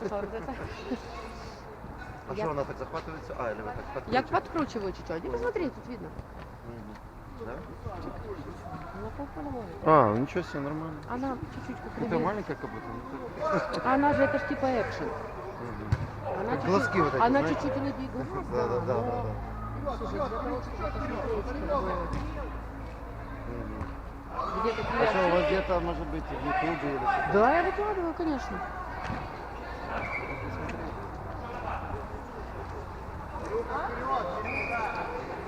А что, она так захватывается? А, или вы так подкручиваете? Я подкручиваю чуть-чуть. Не посмотри, тут видно. Да? Полполовой. А, ничего себе, нормально. Она чуть-чуть как Это ребенок. маленькая как будто. ну, так. Она же, это ж типа экшен. Она Как чуть-чуть- глазки вот эти, Она знаете? чуть-чуть у глаз, Да, да, да, да, да. Слушай, для того, чтобы посмотреть, как бы, Мгм. где А что, у вас где-то, может быть, в Ютубе или что-то? Да, я выкладываю, конечно.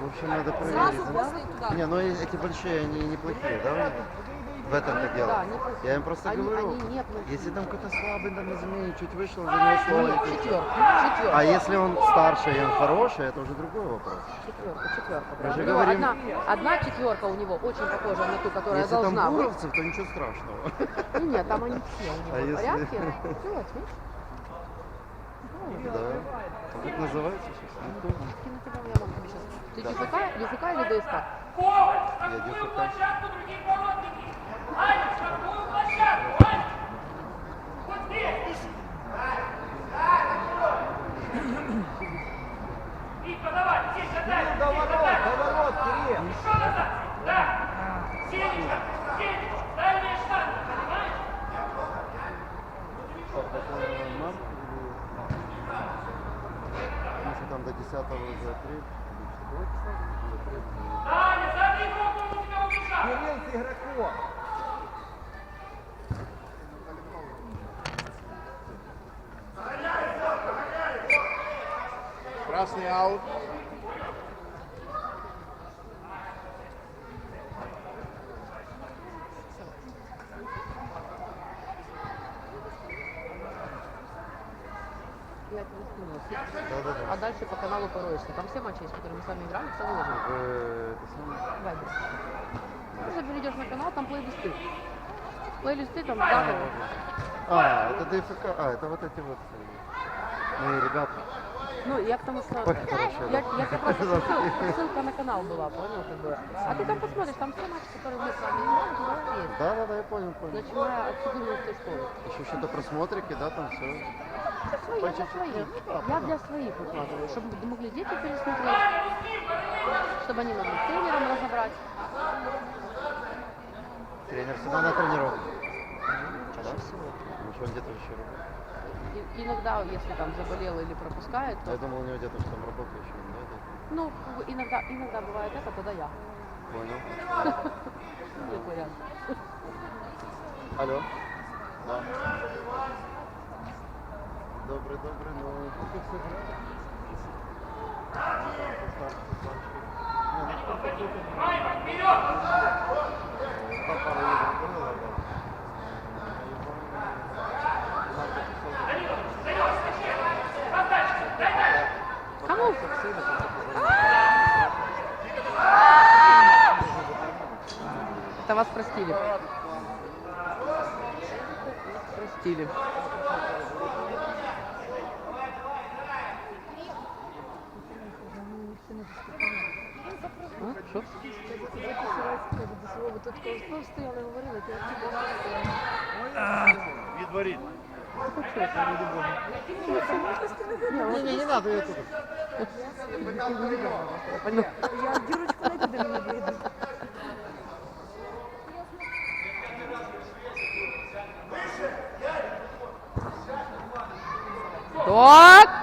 В общем, надо проверить. Сразу да? после туда. Не, ну эти большие, они неплохие, да? В этом-то дело. Я им просто Они- говорю, они если там какой-то слабый там изменение, чуть вышел, за него слоик. Четверка, четверка. А если он старше и он хороший, это уже другой вопрос. Четверка, четверка. Мы же У него говорим- одна, одна четверка у него очень похожа на ту, которая если там должна быть. буровцев, то ничего страшного. Ну, нет, там они все у него А в если- порядке. Видишь? Да. Как называется сейчас? Кину тебя, я могу Ты ДФК, ДФК или ДСК? Я ДФК. площадку других воротники! Аня, в какую площадку? Аня! Вот здесь! Вика, давай, здесь отдай! До ворот, до ворот, Кирилл! Еще назад! Да! Сенечка, Сенечка, дальняя штанга, понимаешь? Если там до 10 уже 3. Кирилл с игроком. Красный аут. Я тебе скинула. Да-да-да. А дальше по каналу пороешься. Там все матчи есть, которые мы с вами играли, все выложили. Вы это самое? Вайбер. Просто перейдешь на канал, там плейлисты. Плейлисты там, да, А, это ДФК. А, это вот эти вот э, мои ребята. Ну, я к тому, что... Ой, хорошо, Я, да. я как раз ссылка, ссылка на канал была, понял, как бы. А ты там посмотришь, там все матчи, которые мы с вами играли, туда есть. Да, да, да, я понял, понял. Начиная от 14 школы. Еще что-то просмотрики, да, там все. Свои, я для своих. Я для своих выкладываю, чтобы могли дети пересмотреть, чтобы они могли с тренером разобрать. Тренер всегда на тренировке. Чаще всего. Ну что, он где-то еще работает? И- иногда, если там заболел или пропускает, Я то, думал, у него где-то что там работа еще, нет? ну, как бы иногда, иногда бывает это, тогда я. Понял. Нет вариантов. Алло. Да. Добрый, добрый, ну! Кому? Это вас простили. Простили. А, що? Тут коли стояли, говорили, ти Відворіть. Не, не, не надо, я тут. Я дірочку найду, де мені вийду. Так.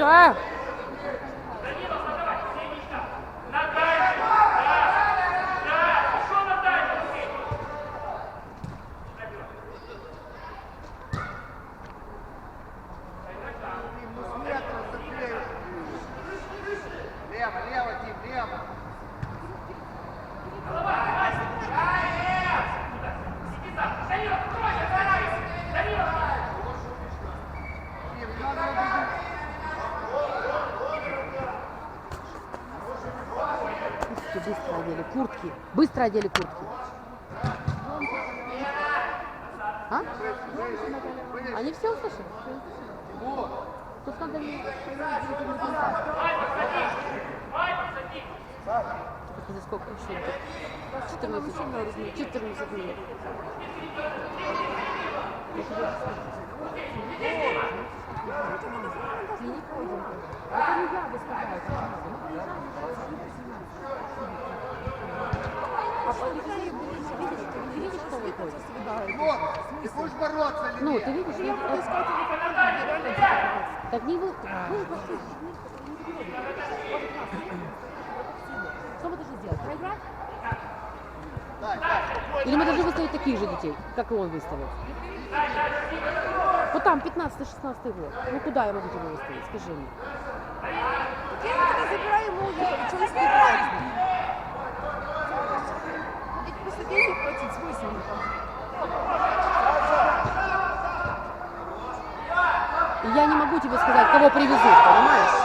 좋. Быстро одели куртки. А? Они все услышали? Тут надо мне... За сколько еще? 14, 14 минут. Не ходим. Это не я выставляю, это надо. Мы приезжаем, А по телевизору будешь видеть, ты Вот, ты будешь бороться Ну, ты видишь, я... Так не вы... вы пошли. Что мы должны сделать? Проиграть? Или мы должны выставить таких же детей, как и он выставил? Вот там 15-16 год. Ну куда я могу тебя выставить? Скажи мне. Я забираю музыку, нічого не я не могу тебе сказать, кого привезут, понимаешь?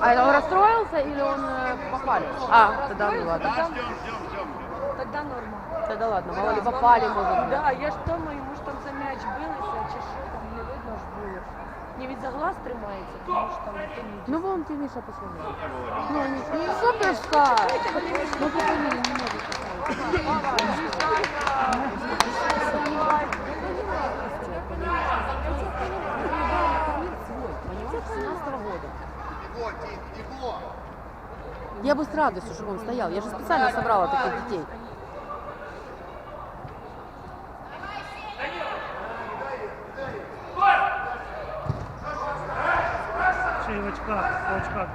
А это он расстроился или он э, похвалил? А, тогда ну ладно. Тогда норма. Тогда ладно, мало ли попали, может быть. Да, я ж думаю, йому ж там за м'яч билися, чи що там не видно ж було. Не від за глаз тримається, тому що там то ні. Ну вон ты, Миша, посмотри. Ну, они, ну, суперстар! Ну, позвони, не может Я бы с радостью, чтобы он стоял. Я же специально собрала таких детей. Ще й в очках, в очках.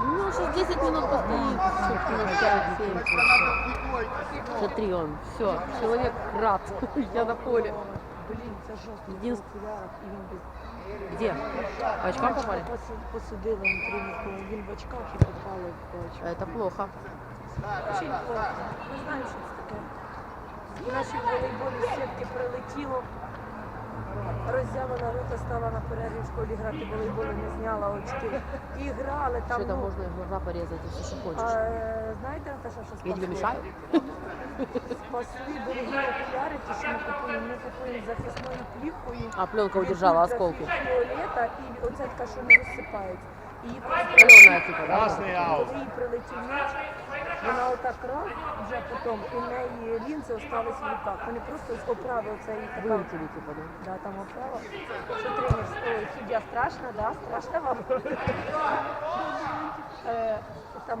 Ну, сейчас 10 минут постоит. всё, минут 5-7. Уже три он. Все, человек рад. Я на поле. Блін, це жорстко. Единственное. Где? По очкам попали? Посудила, он три Він в очках и попали в очках. Это плохо. Очень плохо. Вы знаете, что таке. Наші волейболи сітки прилетіло. Роззявлена рута стала на перерві в школі грати в волейбол, не зняла очки. І грали там. Що там ну, можна глаза порізати, все, що хочеш. А, знаєте, Наташа, що спасибо? Я тобі мішаю? Спасли дорогі окуляри, ті, що ми купуємо. Ми з захисною плівкою. А пленка удержала осколки. Фіолета і оця така, що не розсипається. І її просто типа, да? Красный аут. коли їй прилетів м'яч, вона отак раз вже потім, і в неї лінзи остались в руках. Вони просто з оправи оце її така. Вылетели типа, да? Да, там оправа. Що тренер, ой, суддя страшно, да? Страшно вам? Е, Там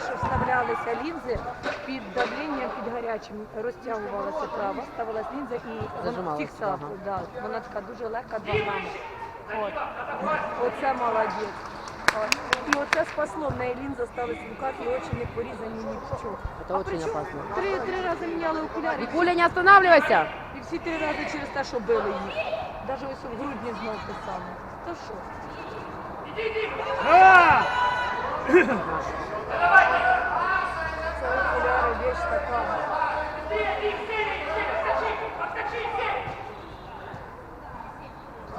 що вставлялися лінзи під давленням, під гарячим, розтягувалася права, ставилась лінза і вона ага. да. Вона така дуже легка, 2 грами. От. Оце молодець. От. І оце спасло, в неї лінза сталася в руках і очі не порізані ні в. Это очень причому опасно. Три, три рази міняли окуляри. Викуля, не останавливайся! І всі три рази через те, що били їх. Навіть ось в грудні знов те саме. То що? А! Така.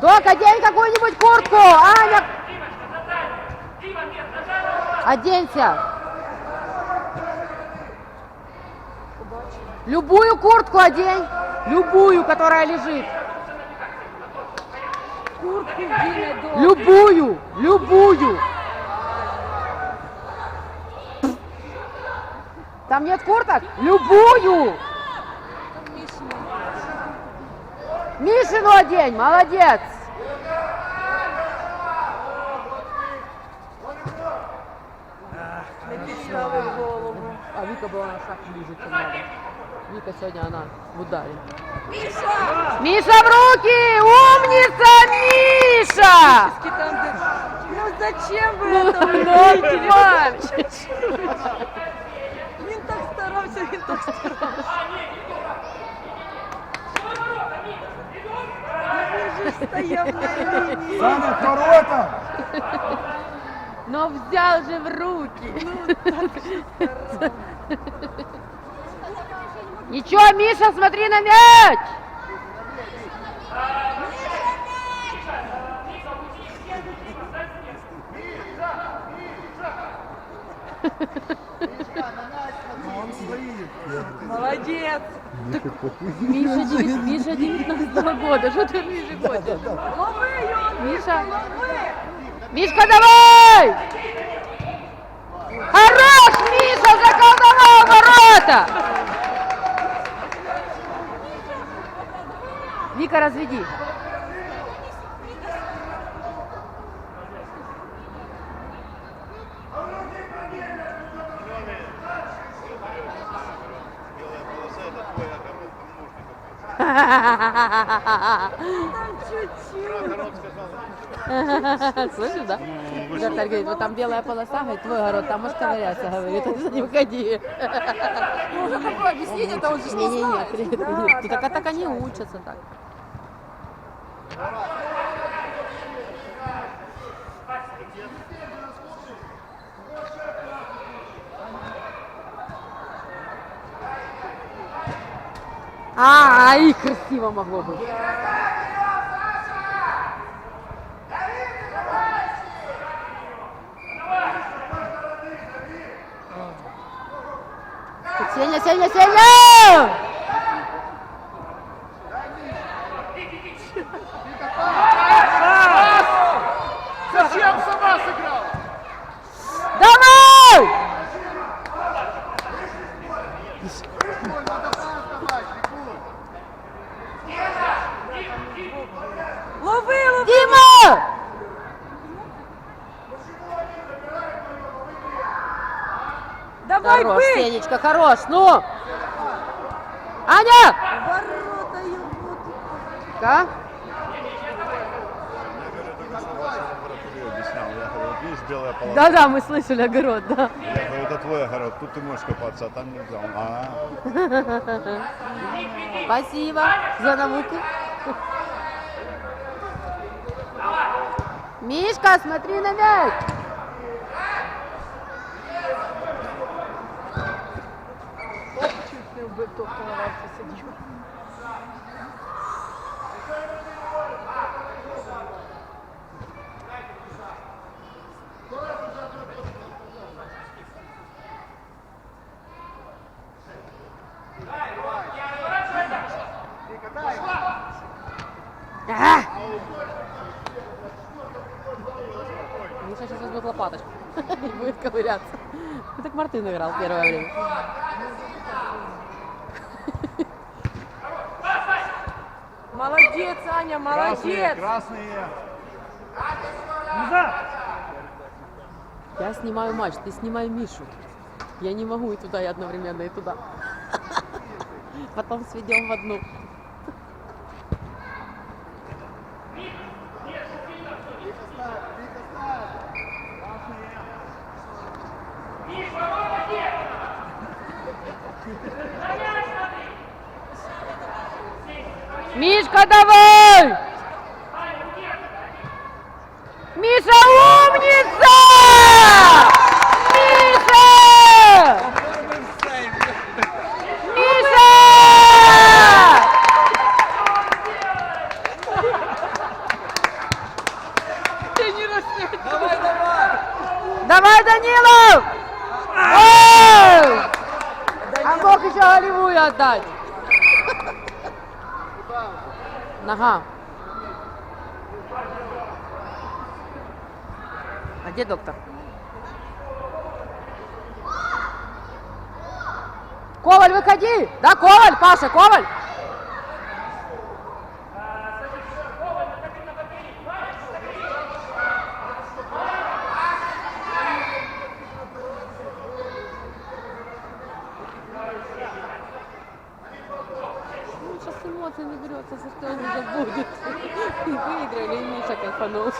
Док, одень какую-нибудь куртку! Аня! Оденься! Любую куртку одень! Любую, которая лежит! Куртку вдіне до. Любую, любую. Там нет курток? Любую. Мишину одень, молодец. А Вика была на шаг ближе, чем надо. Вика сегодня она в ударе. Міша! Миша в руки! Умница, Миша! Ски там, де... Ну зачем ви Ну, это ну, робите? мальчик. Він так старався, він так старався. Він же ж стояв на лінії. Саня, к воротам! Но взял же в руки. Ничего, Миша, смотри на мяч! Стоит. Молодець. Миша, девять- Миша 19 года, что ты от Миши хочешь? Лови його, Миша. Мишка, давай! Хорош, Миша, заколдовал ворота! Вика, разведи. Слышишь, да? Вратарь говорит, вот там белая полоса, говорит, твой город, там можешь ковыряться, говорит, не выходи. Можно такое объяснить, это он же не знает. Ну, так они учатся так. А, и красиво могло быть. Сеня, Сеня, Сеня! Зачем сама сыграла? Давай! Бегун, надо пас давать, бегун. Лови, лови. Дима! Давай, Хорош, бий. Сенечка, хорош, ну! Аня! Ворота белая полоса. Да-да, мы слышали огород, да. Я говорю, это твой огород, тут ты можешь копаться, а там нельзя. Он, а, Спасибо за науку. Мишка, смотри на мяч. Чуть не вбив, то ховався, сидів. Миша сейчас возьмет лопаточку и будет ковыряться. Ну, Так Мартын играл первое время. Молодець, Аня, красные, молодець. красные. Назад! Я снимаю матч, ты снимай Мишу. Я не могу и туда, и одновременно, и туда. Потом сведем в одну. Данилов! Эй! А мог еще голевую отдать. Нога. А где доктор? Коваль, выходи! Да, Коваль, Паша, Коваль! Сейчас эмоции наберется, за что он забудет. И выиграли, и Миша кайфанул.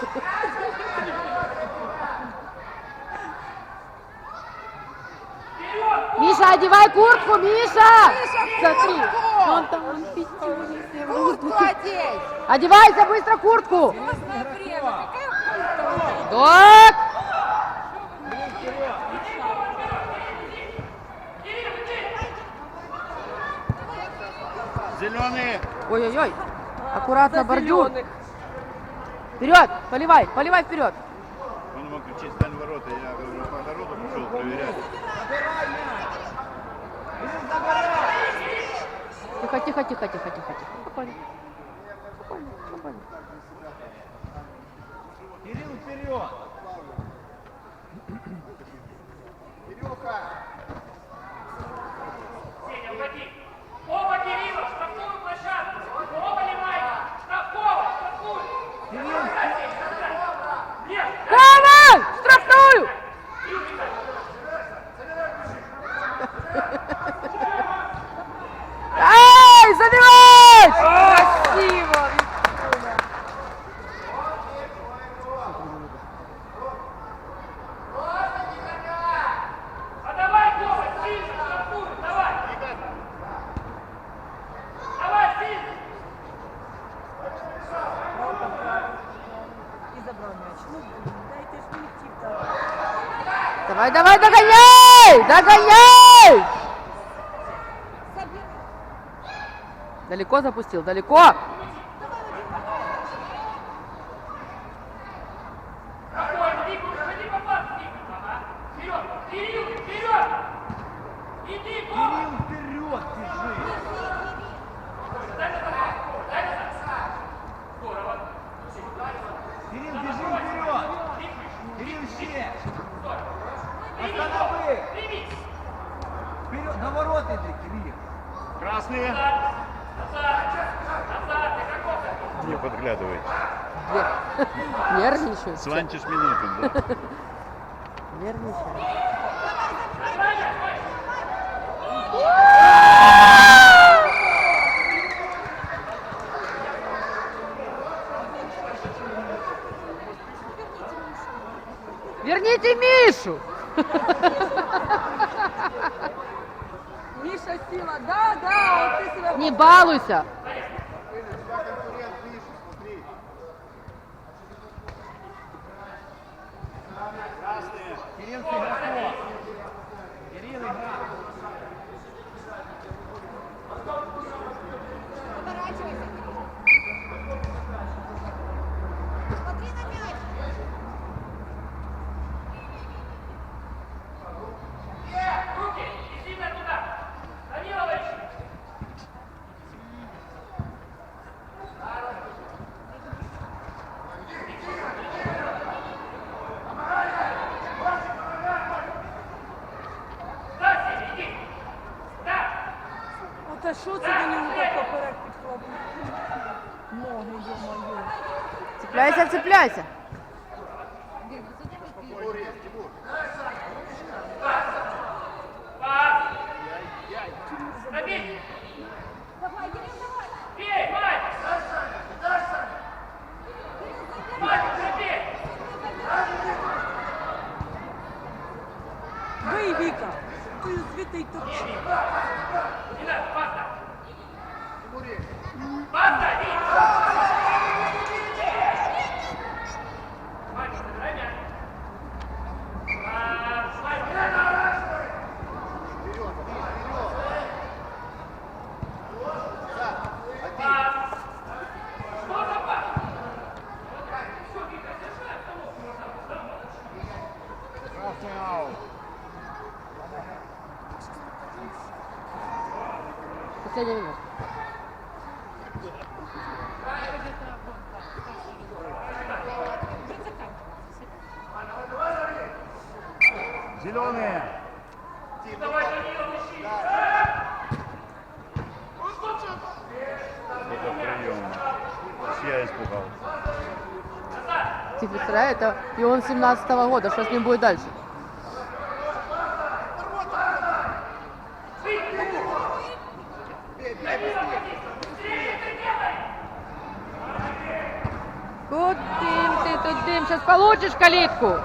Миша, одевай куртку, Миша! Смотри, он там он пятерни все Куртку одеть! Одевайся быстро куртку! Так! Зеленые. Ой-ой-ой, аккуратно За бордюр. Вперед, поливай, поливай вперед. Он ему кричит, стань ворота. Я говорю, по огороду пошел проверять. Тихо, тихо, тихо, тихо, тихо, тихо. Спокойно. Спокойно, спокойно. Кирилл, вперед. Давай, давай, догоняй! Догоняй! Далеко запустил, далеко. Какой, иди, ходи по пасу, иди. Ага. Вперед, Кирилл, вперед. Иди, Коля. Кирилл, вперед бежи. Дай назад, дай назад. Здорово. Кирилл, бежи вперед. Кирилл, ще. Останови. Прими. Вперед, на ворота иди, Кирилл. Красные. Назад, назад, игроков. Не подглядывай. Свантиш Минутин, да. Нервничаю. Верните Мишу! Міша сіла, да, да, от ти себе Не балуйся! конкурент Миша, смотри. Кирилл, ты игроков. Кирилл, игра. Руки, и сильно туда. Данилович. Да, Сеня, иди. Да. От а що це мені не так поперек підхлопнув? Ноги, йо-моє. Цепляйся, цепляйся! Ты представляешь, это и он 17 года, что с ним будет дальше? Тудым ты, тудым, сейчас получишь калитку.